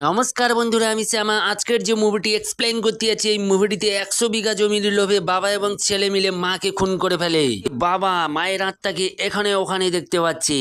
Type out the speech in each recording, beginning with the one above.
নমস্কার বন্ধুরা, আমি শ্যামা। আজকের যে মুভিটি এক্সপ্লেন করতে যাচ্ছি, এই মুভিটিতে একশো বিঘা জমির লোভে বাবা এবং ছেলে মিলে মাকে খুন করে ফেলে। বাবা, মায়ের আত্মাকে এখানে ওখানে দেখতে পাচ্ছি।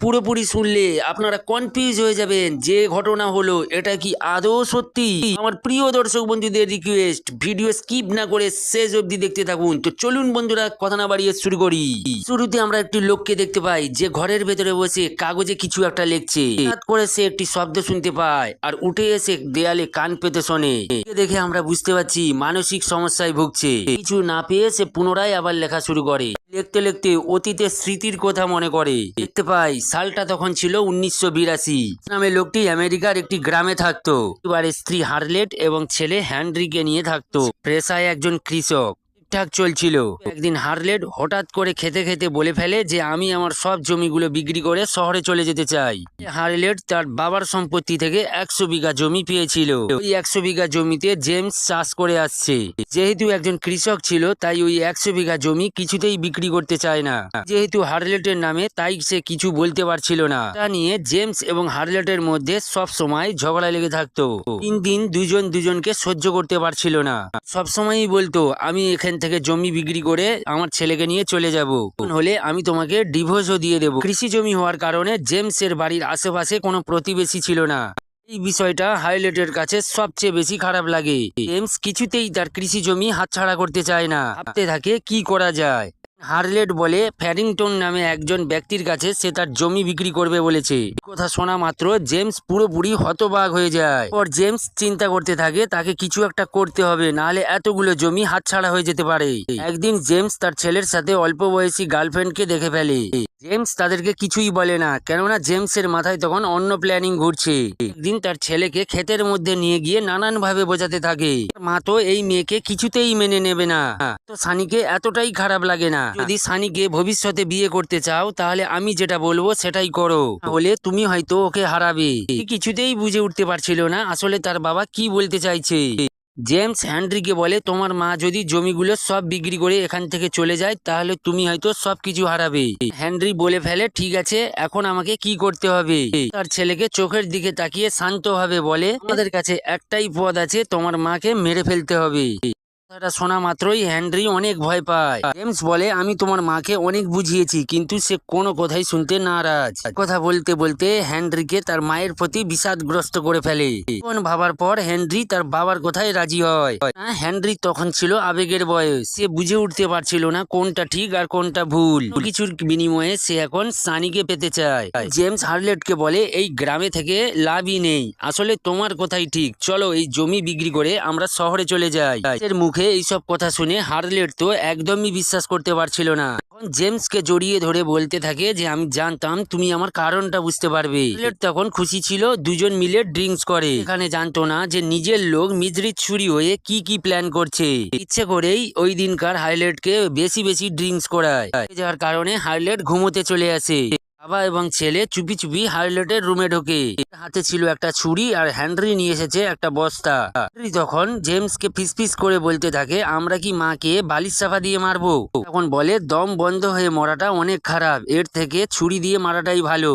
পুরোপুরি শুনলে আপনারা কনফিউজ হয়ে যাবেন, যে ঘটনা হলো, এটা কি আদৌ সত্যি? আমার প্রিয় দর্শক বন্ধুদের রিকোয়েস্ট ভিডিও স্কিপ না করে শেষ অবধি দেখতে থাকুন। তো চলুন বন্ধুরা, কথা না বাড়িয়ে শুরু করি। শুরুতে আমরা একটি লোককে দেখতে পাই, যে ঘরের ভেতরে বসে কাগজে কিছু একটা লিখছে। হঠাৎ করে সে একটি শব্দ শুনতে পায়, আর উঠে এসে দেয়ালে কান পেতে শোনে। দেখে আমরা বুঝতে পারছি, মানসিক সমস্যায় ভুগছে। কিছু না পেয়ে সে পুনরায় আবার লেখা শুরু করে। লিখতে লিখতে অতীতের স্মৃতির কথা মনে করে। দেখতে পাই সালটা তখন ছিল উনিশশো বিরাশি। নামে লোকটি আমেরিকার একটি গ্রামে থাকতো। এবারে স্ত্রী হার্লেট এবং ছেলে হ্যান্ড্রিকে নিয়ে থাকতো। পেশায় একজন কৃষক। ঠিকঠাক চলছিল। একদিন হার্লেট হঠাৎ করে খেতে খেতে বলে ফেলে যে আমি আমার সব জমিগুলো বিক্রি করে শহরে চলে যেতে চাই। হার্লেট তার বাবার সম্পত্তি থেকে একশো বিঘা জমি পেয়েছিল। ওই একশো বিঘা জমিতে জেমস চাষ করে আসছে। যেহেতু একজন কৃষক ছিল, তাই ওই একশো বিঘা জমি কিছুতেই বিক্রি করতে চায় না। যেহেতু হার্লেটের নামে, তাই সে কিছু বলতে পারছিল না। তা নিয়ে জেমস এবং হার্লেটের মধ্যে সব সময় ঝগড়া লেগে থাকতো। তিন দিন দুজন দুজনকে সহ্য করতে পারছিল না। সব সময়ই বলতো, আমি এখান থেকে জমি বিক্রি করে আমার ছেলেকে নিয়ে চলে যাব। হলে আমি তোমাকে ডিভোর্সও দিয়ে দেব। কৃষি জমি হওয়ার কারণে জেমসের বাড়ির আশেপাশে কোনো প্রতিবেশী ছিল না। এই বিষয়টা হাইলাইটের কাছে সবচেয়ে বেশি খারাপ লাগে। জেমস কিছুতেই তার কৃষি জমি হাতছাড়া করতে চায় না। ভাবতে থাকে, কি করা যায়? হার্লেট বলে ফ্যারিংটন নামে একজন ব্যক্তির কাছে সে তার জমি বিক্রি করবে বলেছে। কথা শোনা মাত্র জেমস পুরোপুরি হতবাক হয়ে যায়। পর জেমস চিন্তা করতে থাকে, তাকে কিছু একটা করতে হবে, নাহলে এতগুলো জমি হাতছাড়া হয়ে যেতে পারে। একদিন জেমস তার ছেলের সাথে অল্প বয়সী গার্লফ্রেন্ডকে দেখে ফেলে। জেমস তাদেরকে কিছুই বলে না, কেননা জেমসের মাথায় তখন অন্য প্ল্যানিং ঘুরছে। একদিন তার ছেলেকে ক্ষেতের মধ্যে নিয়ে গিয়ে নানান ভাবে বোঝাতে থাকে। মা তো এই মেয়েকে কিছুতেই মেনে নেবে না। তো সানিকে এতটাই খারাপ লাগে না। যদি সানিকে ভবিষ্যতে বিয়ে করতে চাও, তাহলে আমি যেটা বলব সেটাই করো। বলে তুমি হয়তো ওকে হারাবে। কিছুতেই বুঝে উঠতে পারছিল না, আসলে তার বাবা কি বলতে চাইছে। জেমস হ্যান্ড্রিকে বলে, তোমার মা যদি জমিগুলো সব বিক্রি করে এখান থেকে চলে যায়, তাহলে তুমি হয়তো সবকিছু হারাবে। হ্যান্ড্রি বলে ফেলে, ঠিক আছে, এখন আমাকে কি করতে হবে? তার ছেলেকে চোখের দিকে তাকিয়ে শান্তভাবে বলে আমাদের কাছে একটাই পদ আছে, তোমার মাকে মেরে ফেলতে হবে। কথাটা শোনা মাত্রই হ্যান্ড্রি অনেক ভয় পায়। জেমস বলে আমি তোমার মাকে অনেক বুঝিয়েছি কিন্তু সে কোনো কথাই শুনতে নারাজ। কথা বলতে বলতে হ্যান্ড্রিকে তার মায়ের প্রতি বিষাদগ্রস্ত করে ফেলে। কোন ভাবার পর হ্যান্ড্রি তার বাবার কথায় রাজি হয়। হ্যাঁ, হ্যান্ড্রি তখন ছিল আবেগের বয়স। সে বুঝে উঠতে পারছিল না কোনটা ঠিক আর কোনটা ভুল। কিছুর বিনিময়ে সে এখন সানিকে পেতে চায়। জেমস হার্লেটকে বলে এই গ্রামে থেকে লাভই নেই। আসলে তোমার কথাই ঠিক। চলো এই জমি বিক্রি করে আমরা শহরে চলে যাই। এর মুখে এইসব কথা শুনে হার্লেট তো একদমই বিশ্বাস করতে পারছিল না। তখন জেমসকে জড়িয়ে ধরে বলতে থাকে যে, আমি জানতাম তুমি আমার কারণটা বুঝতে পারবে। হার্লেট তখন খুশি ছিল, দুজন মিলে ড্রিঙ্কস করে। এখানে জানতো না যে, নিজের লোক মিজরিত ছুরি হয়ে কি কি প্ল্যান করছে। ইচ্ছে করেই ওই দিনকার হাইলাইটকে বেশি বেশি ড্রিঙ্কস করায়। যার কারণে হাইলেট ঘুমোতে চলে আসে। বাবা এবং ছেলে চুপি চুপি হাইলাইটের রুমে ঢোকে। হাতে ছিল একটা ছুরি আর হ্যান্ড্রি নিয়ে এসেছে একটা বস্তা। তখন জেমস কে জেমসকে ফিসফিস করে বলতে থাকে, আমরা কি মাকে বালিশ চাপা দিয়ে মারবো? তখন বলে, দম বন্ধ হয়ে মরাটা অনেক খারাপ। এর থেকে ছুরি দিয়ে মারাটাই ভালো।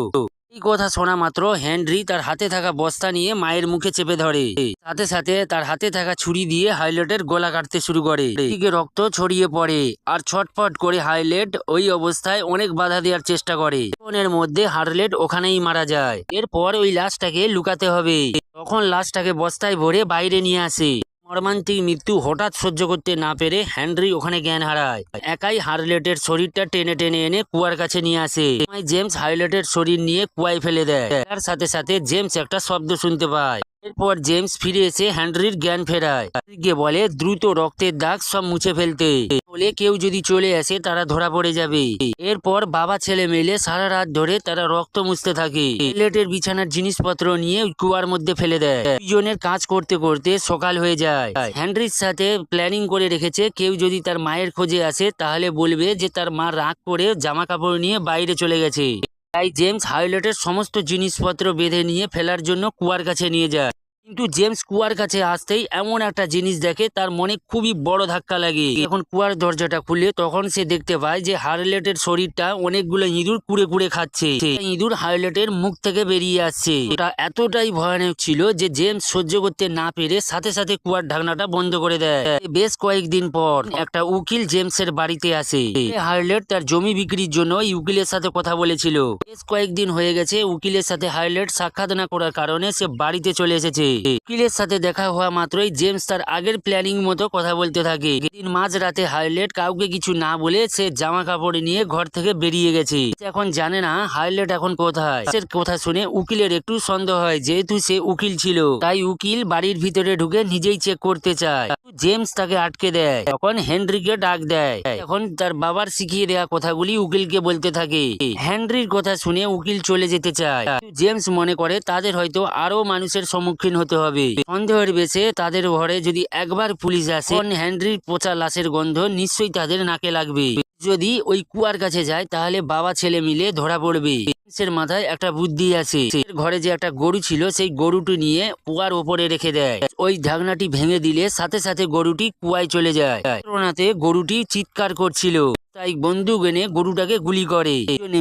এই কথা শোনা মাত্র হেনরি তার হাতে থাকা বস্তা নিয়ে মায়ের মুখে চেপে ধরে। সাথে সাথে তার হাতে থাকা ছুরি দিয়ে হাইলাইটের গলা কাটতে শুরু করে। এদিকে রক্ত ছড়িয়ে পড়ে আর ছটফট করে হাইলেট ওই অবস্থায় অনেক বাধা দেওয়ার চেষ্টা করে। ফোনের মধ্যে হার্লেট ওখানেই মারা যায়। এরপর ওই লাশটাকে লুকাতে হবে। তখন লাশটাকে বস্তায় ভরে বাইরে নিয়ে আসে। মর্মান্তিক মৃত্যু হঠাৎ সহ্য করতে না পেরে হ্যান্ড্রি ওখানে জ্ঞান হারায়। একাই হারলেটের শরীরটা টেনে টেনে এনে কুয়ার কাছে নিয়ে আসে। জেমস হাইলেটের শরীর নিয়ে কুয়ায় ফেলে দেয়। তার সাথে সাথে জেমস একটা শব্দ শুনতে পায়। এরপর জেমস ফিরে এসে হ্যান্ড্রির জ্ঞান ফেরায়। গিয়ে বলে, দ্রুত রক্তের দাগ সব মুছে ফেলতে। বলে, কেউ যদি চলে আসে, তারা ধরা পড়ে যাবে। এরপর বাবা ছেলে মিলে সারা রাত ধরে তারা রক্ত মুছতে থাকে। লেটের বিছানার জিনিসপত্র নিয়ে কুয়ার মধ্যে ফেলে দেয়। দুজনের কাজ করতে করতে সকাল হয়ে যায়। হ্যান্ড্রির সাথে প্ল্যানিং করে রেখেছে, কেউ যদি তার মায়ের খোঁজে আসে, তাহলে বলবে যে তার মা রাগ করে জামা কাপড় নিয়ে বাইরে চলে গেছে। তাই জেমস হাইলেটের সমস্ত জিনিসপত্র বেঁধে নিয়ে ফেলার জন্য কুয়ার কাছে নিয়ে যায়। কিন্তু জেমস কুয়ার কাছে আসতেই এমন একটা জিনিস দেখে তার মনে খুবই বড় ধাক্কা লাগে। যখন কুয়ার দরজাটা খুলে তখন সে দেখতে পায় যে হার্লেটের শরীরটা অনেকগুলো ইঁদুর কুড়ে কুড়ে খাচ্ছে। ইঁদুর হার্লেটের মুখ থেকে বেরিয়ে আসছে। ওটা এতটাই ভয়ানক ছিল যে জেমস সহ্য করতে না পেরে সাথে সাথে কুয়ার ঢাকনাটা বন্ধ করে দেয়। বেশ কয়েকদিন পর একটা উকিল জেমসের বাড়িতে আসে। হারলেট তার জমি বিক্রির জন্য উকিলের সাথে কথা বলেছিল। বেশ কয়েকদিন হয়ে গেছে উকিলের সাথে হার্লেট সাক্ষাৎ না করার কারণে সে বাড়িতে চলে এসেছে। উকিলের সাথে দেখা হওয়া মাত্রই জেমস তার আগের প্ল্যানিং মতো কথা বলতে থাকে। দিন মাঝ রাতে হাইলেট কাউকে কিছু না বলে সে জামা কাপড় নিয়ে ঘর থেকে বেরিয়ে গেছে। এখন জানে না হাইলেট এখন কোথায়। সে কথা শুনে উকিলের একটু সন্দেহ হয়, যেহেতু সে উকিল ছিল। তাই উকিল বাড়ির ভিতরে ঢুকে নিজেই চেক করতে চায়। জেমস তাকে আটকে দেয়। তখন হেনরিকে ডাক দেয়। এখন তার বাবার শিখিয়ে দেওয়া কথাগুলি উকিলকে বলতে থাকে। হেনরির কথা শুনে উকিল চলে যেতে চায়। জেমস মনে করে, তাদের হয়তো আরও মানুষের সম্মুখীন হতে হবে। সন্দেহের বেশে তাদের ঘরে যদি একবার পুলিশ আসে হেনরির পচা লাশের গন্ধ নিশ্চয়ই তাদের নাকে লাগবে। যদি ওই কুয়ার কাছে যায়, তাহলে বাবা ছেলে মিলে ধরা পড়বে। জেমসের মাথায় একটা বুদ্ধি আছে। ঘরে যে একটা গরু ছিল, সেই গরুটি নিয়ে কুয়ার ওপরে রেখে দেয়। ওই ঢাকনাটি ভেঙে দিলে সাথে সাথে গরুটি কুয়ায় চলে যায়। করোনাতে গরুটি চিৎকার করছিল। তাই বন্দুক এনে গরুটাকে গুলি করে।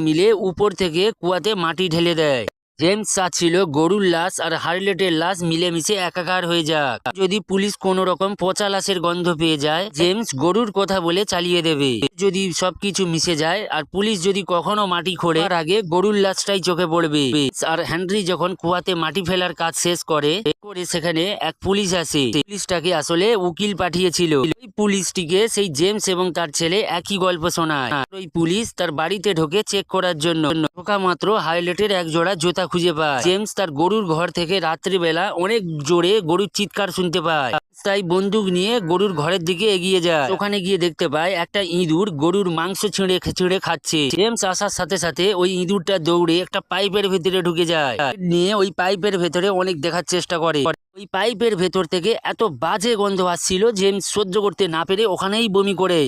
মিলে উপর থেকে কুয়াতে মাটি ঢেলে দেয়। জেমস চাচ্ছিল গরুর লাশ আর হার্লেটের লাশ মিলেমিশে একাকার হয়ে যাক। যদি পুলিশ কোন রকম পচা লাশের গন্ধ পেয়ে যায়, জেমস গরুর কথা বলে চালিয়ে দেবে। যদি সবকিছু মিশে যায় আর পুলিশ যদি কখনো মাটি খোঁড়ে, তার আগে গরুর লাশটাই চোখে পড়বে। আর হেনরি যখন কুয়াতে মাটি ফেলার কাজ শেষ করে করে সেখানে এক পুলিশ আসে। পুলিশটাকে আসলে উকিল পাঠিয়েছিল। ওই পুলিশটিকে সেই জেমস এবং তার ছেলে একই গল্প শোনায়। ওই পুলিশ তার বাড়িতে ঢোকে চেক করার জন্য। ঢোকা মাত্র হাইলাইটের এক জোড়া জুতা খুঁজে পায়। জেমস তার গরুর ঘর থেকে রাত্রিবেলা অনেক জোরে গরুর চিৎকার শুনতে পায়। তাই বন্দুক নিয়ে গরুর ঘরের দিকে এগিয়ে যায়। ওখানে গিয়ে দেখতে পায়, একটা ইঁদুর গরুর মাংস ছিঁড়ে ছিঁড়ে খাচ্ছে। জেমস আসার সাথে সাথে ওই ইঁদুরটা দৌড়ে একটা পাইপের ভেতরে ঢুকে যায়। নিয়ে ওই পাইপের ভেতরে অনেক দেখার চেষ্টা করে। ওই পাইপের ভেতর থেকে এত বাজে গন্ধ আসছিল জেমস সহ্য করতে না পেরে ওখানেই বমি করে।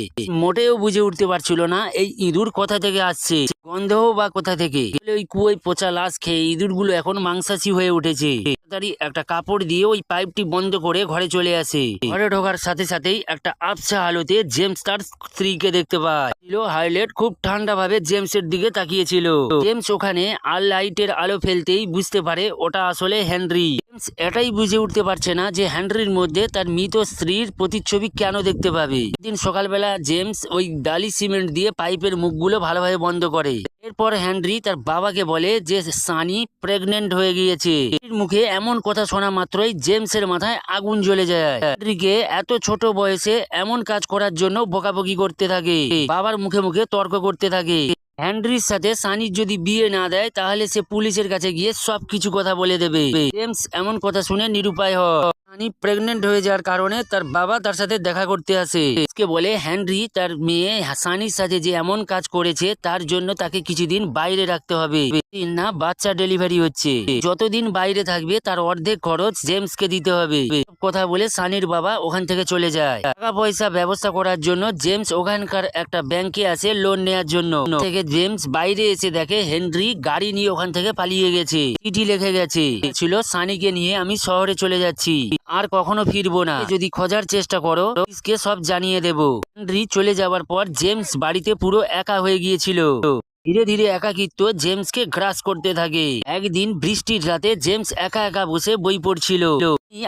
মোটেও বুঝে উঠতে পারছিল না এই ইঁদুর কোথা থেকে আসছে গন্ধ বা কোথা থেকে? ওই কুয়োয় পচা লাশ খেয়ে ইঁদুরগুলো এখন মাংসাশী হয়ে উঠেছে। তাড়াতাড়ি একটা কাপড় দিয়ে ওই পাইপটি বন্ধ করে ঘরে চলে আসে। ঘরে ঢোকার সাথে সাথেই একটা আবসা আলোতে জেমস তার স্ত্রীকে দেখতে পায়। ছিল হাইলাইট খুব ঠান্ডা ভাবে জেমসের দিকে তাকিয়েছিল। জেমস ওখানে আর লাইটের আলো ফেলতেই বুঝতে পারে ওটা আসলে হেনরি জেমস এটাই বুঝে উঠতে পারছে না যে হেনরির মধ্যে তার মৃত স্ত্রীর প্রতিচ্ছবি কেন দেখতে পাবে। দিন সকালবেলা জেমস ওই ডালি সিমেন্ট দিয়ে পাইপের মুখগুলো ভালোভাবে বন্ধ করে। এরপর হেনরি তার বাবাকে বলে যে সানি প্রেগনেন্ট হয়ে গিয়েছে। মুখে এমন কথা শোনা মাত্রই জেমসের মাথায় আগুন জ্বলে যায়। হেনরিকে এত ছোট বয়সে এমন কাজ করার জন্য বকাবকি করতে থাকে। বাবার মুখে মুখে তর্ক করতে থাকে। হেনরির সাথে সানির যদি বিয়ে না দেয়, তাহলে সে পুলিশের কাছে গিয়ে সব কিছু কথা বলে দেবে। জেমস এমন কথা শুনে নিরুপায় হয়। সানি প্রেগনেন্ট হয়ে যাওয়ার কারণে তার বাবা তার সাথে দেখা করতে আসে। কে বলে হেনরি তার মেয়ে সানির সাথে যে এমন কাজ করেছে, তার জন্য তাকে কিছুদিন বাইরে রাখতে হবে। না, বাচ্চা ডেলিভারি হচ্ছে। যতদিন বাইরে থাকবে, তার অর্ধেক খরচ জেমসকে দিতে হবে। কথা বলে সানির বাবা ওখান থেকে চলে যায়। টাকা পয়সা ব্যবস্থা করার জন্য জেমস ওখানকার একটা ব্যাংকে আসে লোন নেওয়ার জন্য। থেকে জেমস বাইরে এসে দেখে হেনরি গাড়ি নিয়ে ওখান থেকে পালিয়ে গেছে। চিঠি লিখে গেছে। ছিল সানিকে নিয়ে আমি শহরে চলে যাচ্ছি। আর কখনো ফিরবো না। যদি খোঁজার চেষ্টা করো পুলিশকে সব জানিয়ে দেব। হেনরি চলে যাওয়ার পর জেমস বাড়িতে পুরো একা হয়ে গিয়েছিল। ধীরে ধীরে একাকিত্ব জেমসকে গ্রাস করতে থাকে। একদিন বৃষ্টির রাতে জেমস একা একা বসে বই পড়ছিল।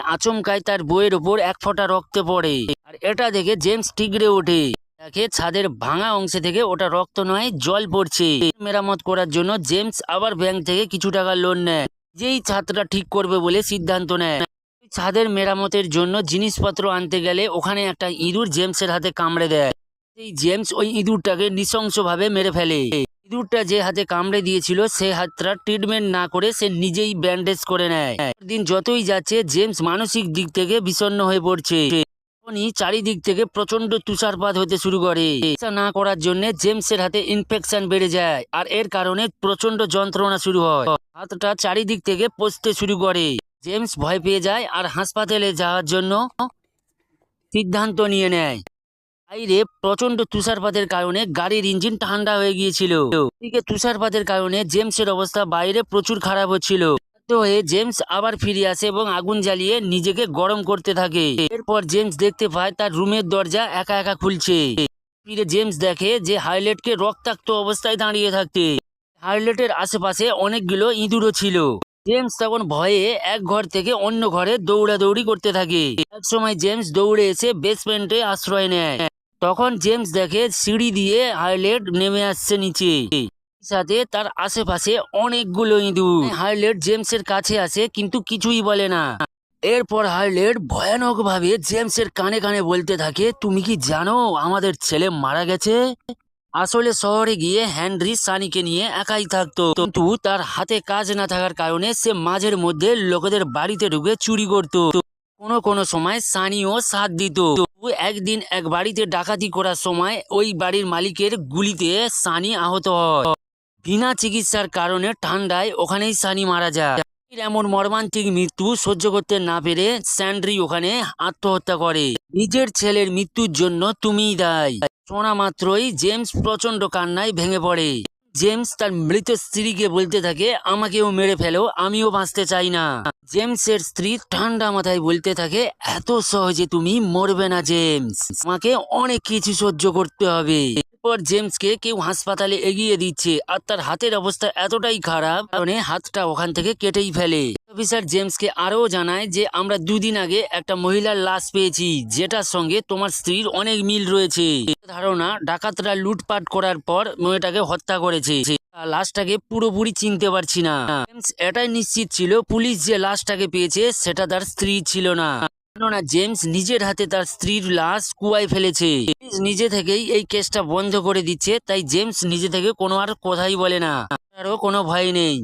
আচমকায় তার বইয়ের ওপর এক ফোঁটা রক্ত পড়ে। আর এটা দেখে জেমস টিগড়ে ওঠে। দেখে ছাদের ভাঙা অংশে থেকে ওটা রক্ত নয়, জল পড়ছে। মেরামত করার জন্য জেমস আবার ব্যাংক থেকে কিছু টাকা লোন নেয়। যেই ছাদটা ঠিক করবে বলে সিদ্ধান্ত নেয়। ছাদের মেরামতের জন্য জিনিসপত্র আনতে গেলে ওখানে একটা ইঁদুর জেমসের হাতে কামড়ে দেয়। এই জেমস ওই ইঁদুরটাকে নৃশংসভাবে মেরে ফেলে। ইঁদুরটা যে হাতে কামড়ে দিয়েছিল, সে হাতটা ট্রিটমেন্ট না করে সে নিজেই ব্যান্ডেজ করে নেয়। দিন যতই যাচ্ছে, জেমস মানসিক দিক থেকে বিষণ্ণ হয়ে পড়ছে। তখনই চারিদিক থেকে প্রচণ্ড তুষারপাত হতে শুরু করে। না করার জন্য জেমসের হাতে ইনফেকশন বেড়ে যায়, আর এর কারণে প্রচণ্ড যন্ত্রণা শুরু হয়। হাতটা চারিদিক থেকে পচতে শুরু করে। জেমস ভয় পেয়ে যায় আর হাসপাতালে যাওয়ার জন্য সিদ্ধান্ত নিয়ে নেয়। বাইরে প্রচণ্ড তুষারপাতের কারণে গাড়ির ইঞ্জিন ঠান্ডা হয়ে গিয়েছিল। এদিকে তুষারপাতের কারণে জেমসের অবস্থা বাইরে প্রচুর খারাপ হচ্ছিল। হয়ে জেমস আবার ফিরে আসে এবং আগুন জ্বালিয়ে নিজেকে গরম করতে থাকে। এরপর জেমস দেখতে পায় তার রুমের দরজা একা একা খুলছে। ফিরে জেমস দেখে যে হাইলাইটকে রক্তাক্ত অবস্থায় দাঁড়িয়ে থাকতে। হাইলাইটের আশেপাশে অনেকগুলো ইঁদুরও ছিল। জেমস তখন ভয়ে এক ঘর থেকে অন্য ঘরে দৌড়াদৌড়ি করতে থাকে। এক সময় জেমস দৌড়ে এসে বেসমেন্টে আশ্রয় নেয়। তখন জেমস দেখে সিঁড়ি দিয়ে হাইলেট নেমে আসছে নিচে। সাথে তার আশেপাশে অনেকগুলো ইঁদুর। হাইলাইট জেমসের কাছে আসে, কিন্তু কিছুই বলে না। এরপর হাইলাইট ভয়ানক ভাবে জেমসের কানে কানে বলতে থাকে, তুমি কি জানো আমাদের ছেলে মারা গেছে? আসলে শহরে গিয়ে হ্যানরি সানিকে নিয়ে একাই থাকতো। কিন্তু তার হাতে কাজ না থাকার কারণে সে মাঝের মধ্যে লোকেদের বাড়িতে ঢুকে চুরি করত। কোনো কোনো সময় সানিও সাথ দিত। একদিন এক বাড়িতে ডাকাতি করার সময় ওই বাড়ির মালিকের গুলিতে সানি আহত হয়। বিনা চিকিৎসার কারণে ঠান্ডায় ওখানেই সানি মারা যায়। এমন মর্মান্তিক মৃত্যু সহ্য করতে না পেরে স্যান্ড্রি ওখানে আত্মহত্যা করে। নিজের ছেলের মৃত্যুর জন্য তুমিই দায়ী। শোনা মাত্রই জেমস প্রচণ্ড কান্নায় ভেঙে পড়ে। জেমস তার মৃত স্ত্রীকে বলতে থাকে, আমাকেও মেরে ফেলো, আমিও বাঁচতে চাই না। জেমসের স্ত্রী ঠান্ডা মাথায় বলতে থাকে, এত সহজে তুমি মরবে না জেমস। আমাকে অনেক কিছু সহ্য করতে হবে। এরপর জেমসকে কেউ হাসপাতালে এগিয়ে দিচ্ছে। আর তার হাতের অবস্থা এতটাই খারাপ কারণে হাতটা ওখান থেকে কেটেই ফেলে। অফিসার জেমসকে আরও জানায় যে, আমরা দুদিন আগে একটা মহিলার লাশ পেয়েছি, যেটার সঙ্গে তোমার স্ত্রীর অনেক মিল রয়েছে। ধারণা ডাকাতরা লুটপাট করার পর মেয়েটাকে হত্যা করেছে। লাশটাকে পুরোপুরি চিনতে পারছি না। এটাই নিশ্চিত ছিল, পুলিশ যে লাশটাকে পেয়েছে, সেটা তার স্ত্রী ছিল না। কেননা জেমস নিজের হাতে তার স্ত্রীর লাশ কুয়ায় ফেলেছে। নিজে থেকেই এই কেসটা বন্ধ করে দিচ্ছে, তাই জেমস নিজে থেকে কোনো আর কথাই বলে না। আরও কোনো ভয় নেই।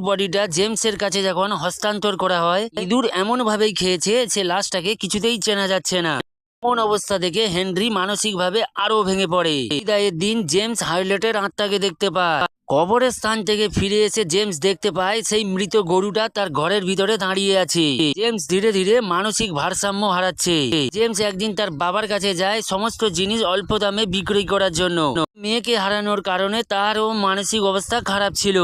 বডিটা জেমসের কাছে যখন হস্তান্তর করা হয়, ইঁদুর এমন ভাবেই খেয়েছে, সে লাশটাকে কিছুতেই চেনা যাচ্ছে না। এমন অবস্থা দেখে হেনরি মানসিকভাবে আরও ভেঙে পড়ে। বিদায়ের দিন জেমস হাইলেটের আত্মাকে দেখতে পায়। কবরের স্থান থেকে ফিরে এসে জেমস দেখতে পায় সেই মৃত গরুটা তার ঘরের ভিতরে দাঁড়িয়ে আছে। জেমস ধীরে ধীরে মানসিক ভারসাম্য হারাচ্ছে। জেমস একদিন তার বাবার কাছে যায় সমস্ত জিনিস অল্প দামে বিক্রি করার জন্য। মেয়েকে হারানোর কারণে তারও মানসিক অবস্থা খারাপ ছিল।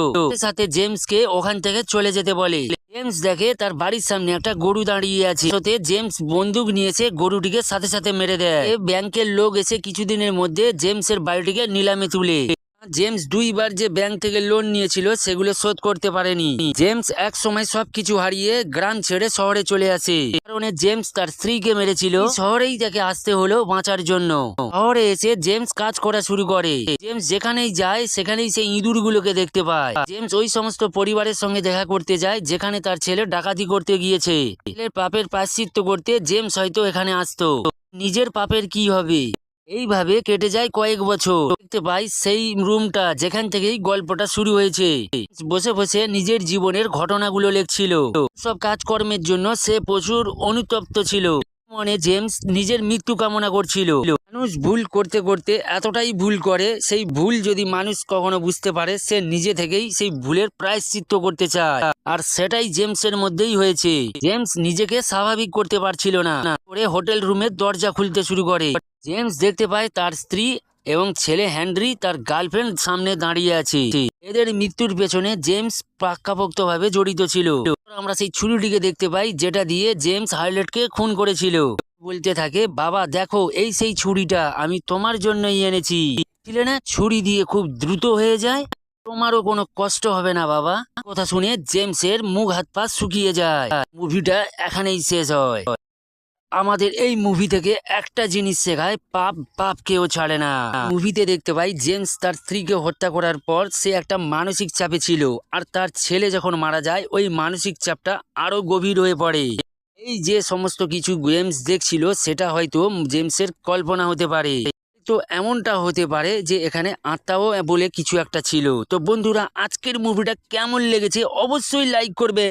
সাথে জেমসকে ওখান থেকে চলে যেতে বলে। জেমস দেখে তার বাড়ির সামনে একটা গরু দাঁড়িয়ে আছে। সাথে জেমস বন্দুক নিয়েছে গরুটিকে সাথে সাথে মেরে দেয়। ব্যাংকের লোক এসে কিছুদিনের মধ্যে জেমসের বাড়িটিকে নিলামে তুলে। জেমস দুইবার যে ব্যাংক থেকে লোন নিয়েছিল, সেগুলো শোধ করতে পারেনি। জেমস এক সময় সবকিছু হারিয়ে গ্রাম ছেড়ে শহরে চলে আসে। কারণে জেমস তার স্ত্রীকে মেরেছিল। শহরেই তাকে আসতে হলো বাঁচার জন্য। শহরে এসে জেমস কাজ করা শুরু করে। জেমস যেখানেই যায়, সেখানেই সেই ইঁদুরগুলোকে দেখতে পায়। জেমস ওই সমস্ত পরিবারের সঙ্গে দেখা করতে যায়, যেখানে তার ছেলে ডাকাতি করতে গিয়েছে। ছেলের পাপের প্রায়শ্চিত্ত করতে জেমস হয়তো এখানে আসতো। নিজের পাপের কি হবে? এইভাবে কেটে যায় কয়েক বছর। দেখতে পাই সেই রুমটা যেখান থেকেই গল্পটা শুরু হয়েছে। বসে বসে নিজের জীবনের ঘটনাগুলো লেখছিল। সব কাজকর্মের জন্য সে প্রচুর অনুতপ্ত ছিল। মনে জেমস নিজের মৃত্যু কামনা করছিল। মানুষ ভুল করতে করতে এতটাই ভুল করে, সেই ভুল যদি মানুষ কখনো বুঝতে পারে, সে নিজে থেকেই সেই ভুলের প্রায়শ্চিত্ত করতে চায়। আর সেটাই জেমসের মধ্যেই হয়েছে। জেমস নিজেকে স্বাভাবিক করতে পারছিল না। করে হোটেল রুমের দরজা খুলতে শুরু করে। জেমস দেখতে পায় তার স্ত্রী এবং ছেলে হ্যানরি তার গার্লফ্রেন্ড সামনে দাঁড়িয়ে আছে। এদের মৃত্যুর পেছনে জেমস পাক্কাপোক্তভাবে জড়িত ছিল। আমরা সেই ছুরিটিকে দেখতে পাই, যেটা দিয়ে জেমস হাইলেটকে খুন করেছিল। বলতে থাকে, বাবা, দেখো, এই সেই ছুরিটা, আমি তোমার জন্যই এনেছি। ছিলে না? ছুরি দিয়ে খুব দ্রুত হয়ে যায়। তোমারও কোনো কষ্ট হবে না, বাবা। কথা শুনে জেমসের মুখ হাত পা শুকিয়ে যায়। মুভিটা এখানেই শেষ হয়। আমাদের এই মুভি থেকে একটা জিনিস শেখায়, পাপ পাপ কেউ ছাড়ে না। মুভিতে দেখতে পাই জেমস তার স্ত্রীকে হত্যা করার পর সে একটা মানসিক চাপে ছিল, আর তার ছেলে যখন মারা যায়, ওই মানসিক চাপটা আরও গভীর হয়ে পড়ে। এই যে সমস্ত কিছু গেমস দেখছিল, সেটা হয়তো জেমসের কল্পনা হতে পারে। তো এমনটা হতে পারে যে এখানে আত্মাও বলে কিছু একটা ছিল। তো বন্ধুরা, আজকের মুভিটা কেমন লেগেছে, অবশ্যই লাইক করবে।